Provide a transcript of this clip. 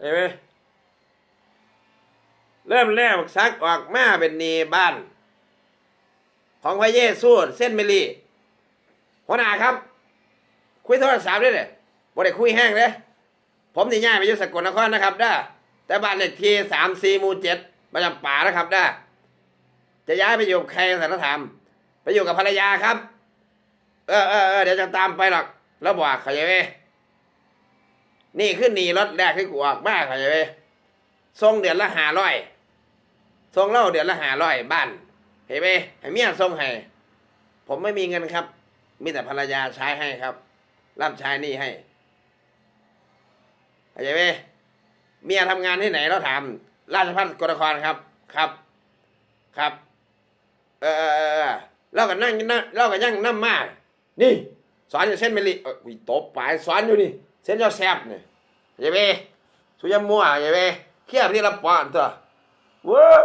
เห็นไหมเริ่มแรกซักออกมาเป็นนีบ้าน ของพระเยซูเส้นเมลีหัวหน้าครับ คุยโทรศัพท์ด้เลยบ่ได้คุยแห้งเลยผมนี่ย้ายไปอยู่สกลนครนะครับได้อแต่บ้านเลขที่สามสี่หมู่เจ็ดประจำป่านะครับได้อจะย้ายไปอยู่ใครสารธรรม ไปอยู่กับภรรยาครับ เออเออเออเดี๋ยวจะตามไปหรอก แล้วบอกเขาจะไป นี่ขึ้นหนีรถแรกที่กูออกมาเขาจะไปส่งเดือนละห้าร้อยส่งเล่าเดือนละห้าร้อยบ้าน เห็นไหมให้เมียส่งให้ผมไม่มีเงินครับ มีแต่ภรรยาใช้ให้ครับรับใช้นี่ให้เข้าใจไหมเมียทำงานที่ไหนเราถาม ราชพัฒน์กรครครับ ครับ ครับ เออเออเออเราก็นั่งนั่งเราก็ยั่งน้ำมานี่ สอนอยู่เส้นเมลิเอออุ้ยตบปลายสอนอยู่นี่ เส้นยอดแซบเนี่ยอย่าไปสุยมัวอย่าไปเครียดที่เราปอนตัวเว้อ